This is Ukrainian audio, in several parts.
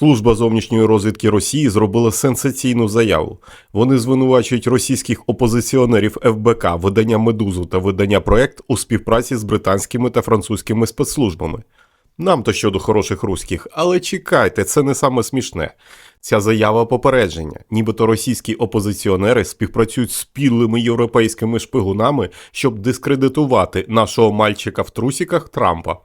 Служба зовнішньої розвідки Росії зробила сенсаційну заяву. Вони звинувачують російських опозиціонерів ФБК, видання Медузу та видання Проект у співпраці з британськими та французькими спецслужбами. Нам то щодо хороших руських, але чекайте, це не саме смішне. Ця заява попередження, нібито російські опозиціонери співпрацюють з підлими європейськими шпигунами, щоб дискредитувати нашого мальчика в трусіках Трампа.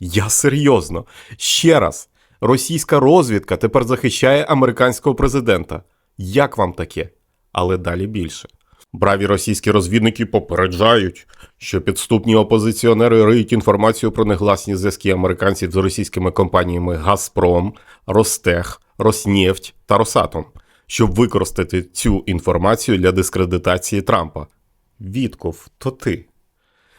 Я серйозно. Ще раз. Російська розвідка тепер захищає американського президента. Як вам таке? Але далі більше. Браві російські розвідники попереджають, що підступні опозиціонери риють інформацію про негласні зв'язки американців з російськими компаніями Газпром, Ростех, Роснефть та Росатом, щоб використати цю інформацію для дискредитації Трампа. Вітков, то ти.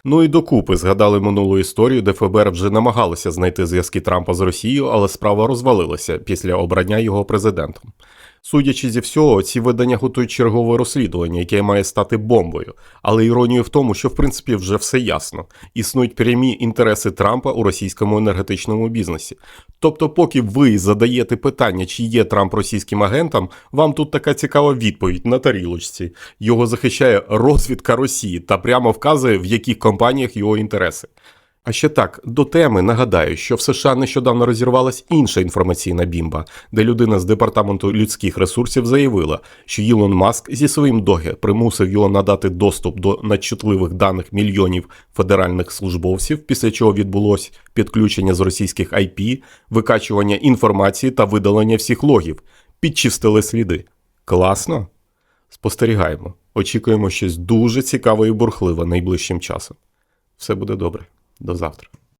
Ну і докупи згадали минулу історію, де ФБР вже намагалося знайти зв'язки Трампа з Росією, але справа розвалилася після обрання його президентом. Судячи зі всього, ці видання готують чергове розслідування, яке має стати бомбою. Але іронія в тому, що в принципі вже все ясно. Існують прямі інтереси Трампа у російському енергетичному бізнесі. Тобто, поки ви задаєте питання, чи є Трамп російським агентом, вам тут така цікава відповідь на тарілочці. Його захищає розвідка Росії та прямо вказує, в яких компаніях його інтереси. А ще так, до теми нагадаю, що в США нещодавно розірвалась інша інформаційна бімба, де людина з департаменту людських ресурсів заявила, що Ілон Маск зі своїм доге примусив його надати доступ до надчутливих даних мільйонів федеральних службовців, після чого відбулось підключення з російських IP, викачування інформації та видалення всіх логів, підчистили сліди. Класно? Спостерігаємо. Очікуємо щось дуже цікаве і бурхливе найближчим часом. Все буде добре. До завтра.